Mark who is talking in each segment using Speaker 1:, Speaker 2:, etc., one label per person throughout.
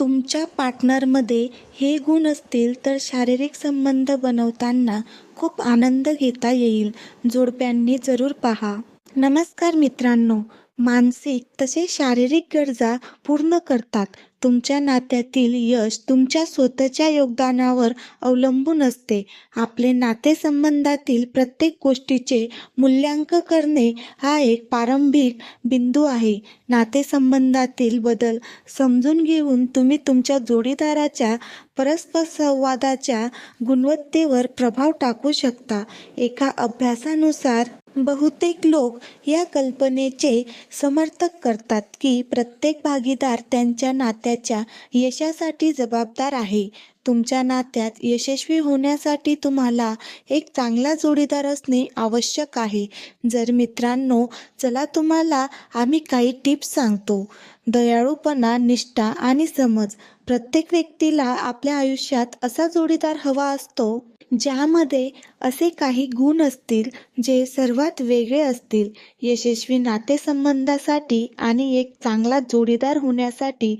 Speaker 1: तुमच्या पार्टनरमध्ये हे गुण असतील तर शारीरिक संबंध बनवताना खूप आनंद घेता येईल. जोडप्यांनी जरूर पहा. नमस्कार मित्रांनो मानसिक तसेच शारीरिक गरजा पूर्ण करतात. तुमच्या नात्यातील यश तुमच्या स्वतःच्या योगदानावर अवलंबून असते. आपले नातेसंबंधातील प्रत्येक गोष्टीचे मूल्यांकन करणे हा एक प्रारंभिक बिंदू आहे. नातेसंबंधातील बदल समजून घेऊन तुम्ही तुमच्या जोडीदाराच्या परस्पर संवादाच्या गुणवत्तेवर प्रभाव टाकू शकता. एका अभ्यासानुसार बहुतेक लोक या कल्पनेचे समर्थक करतात की प्रत्येक भागीदार त्यांच्या नात्याच्या यशासाठी जबाबदार आहे. तुमच्या नात्यात यशस्वी होण्यासाठी तुम्हाला एक चांगला जोडीदार असणे आवश्यक आहे. जर मित्रांनो चला तुम्हाला आम्ही काही टिप्स सांगतो. दयाळूपणा निष्ठा आणि समज. प्रत्येक व्यक्तीला आपल्या आयुष्यात असा जोडीदार हवा असतो ज्यामध्ये असे काही गुण असतील जे सर्वात वेगळे असतील. यशस्वी नातेसंबंधासाठी आणि एक चांगला जोडीदार होण्यासाठी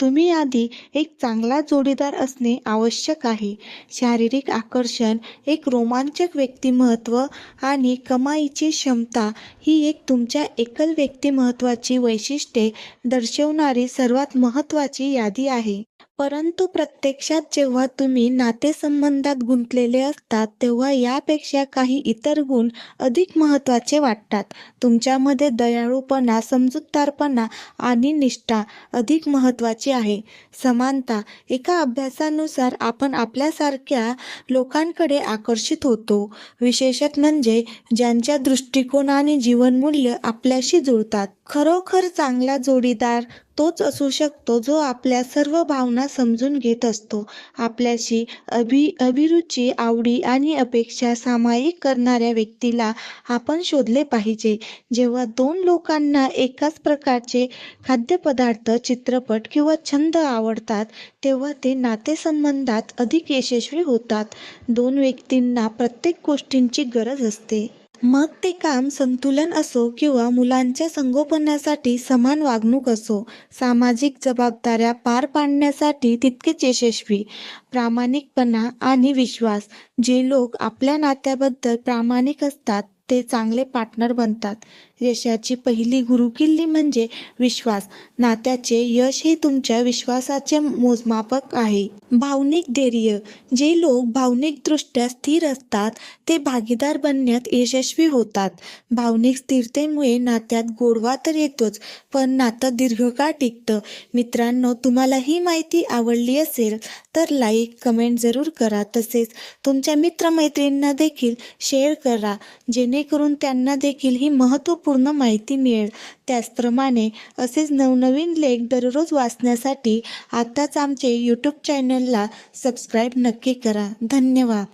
Speaker 1: तुम्ही आधी एक चांगला जोडीदार असणे आवश्यक आहे. शारीरिक आकर्षण एक रोमांचक व्यक्तिमत्व आणि कमाईची क्षमता ही एक तुमच्या एकल व्यक्तिमत्वाची वैशिष्ट्ये दर्शवणारी सर्वात महत्त्वाची यादी आहे. परंतु प्रत्यक्षात जेव्हा तुम्ही नातेसंबंधात गुंतलेले असतात तेव्हा यापेक्षा काही इतर गुण अधिक महत्त्वाचे वाटतात. तुमच्यामध्ये दयाळूपणा समजूतदारपणा आणि निष्ठा अधिक महत्त्वाची आहे. समानता एका अभ्यासानुसार आपण आपल्यासारख्या लोकांकडे आकर्षित होतो. विशेषत म्हणजे ज्यांच्या दृष्टिकोन आणि जीवनमूल्य आपल्याशी जुळतात. खरोखर चांगला जोडीदार तोच असू शकतो जो आपल्या सर्व भावना समजून घेत असतो. आपल्याशी अभि अभिरुची आवडी आणि अपेक्षा सामायिक करणाऱ्या व्यक्तीला आपण शोधले पाहिजे. जेव्हा दोन लोकांना एकाच प्रकारचे खाद्यपदार्थ चित्रपट किंवा छंद आवडतात तेव्हा ते नातेसंबंधात अधिक यशस्वी होतात. दोन व्यक्तींना प्रत्येक गोष्टींची गरज असते. मग ते काम संतुलन असो किंवा मुलांच्या संगोपनासाठी समान वागणूक असो सामाजिक जबाबदाऱ्या पार पाडण्यासाठी तितकेच यशस्वी प्रामाणिकपणा आणि विश्वास. जे लोक आपल्या नात्याबद्दल प्रामाणिक असतात ते चांगले पार्टनर बनतात. यशाची पहिली गुरुकिल्ली म्हणजे विश्वास. नात्याचे यश हे तुमच्या विश्वासाचे मोजमापक आहे. भावनिक धैर्य. जे लोक भावनिकदृष्ट्या स्थिर असतात ते भागीदार बनण्यात यशस्वी होतात. भावनिक स्थिरतेमुळे नात्यात गोडवा तर येतोच पण नातं दीर्घकाळ टिकतं. मित्रांनो तुम्हाला ही माहिती आवडली असेल तर लाईक कमेंट जरूर करा. तसेच तुमच्या मित्रमैत्रिणींना देखील शेअर करा. जेणेकरून त्यांना देखील ही महत्त्वपूर्ण माहिती मिळेल. त्याचप्रमाणे असेच नवनवीन लेख दररोज वाचण्यासाठी आत्ताच आमचे यूट्यूब चॅनलला सबस्क्राईब नक्की करा. धन्यवाद.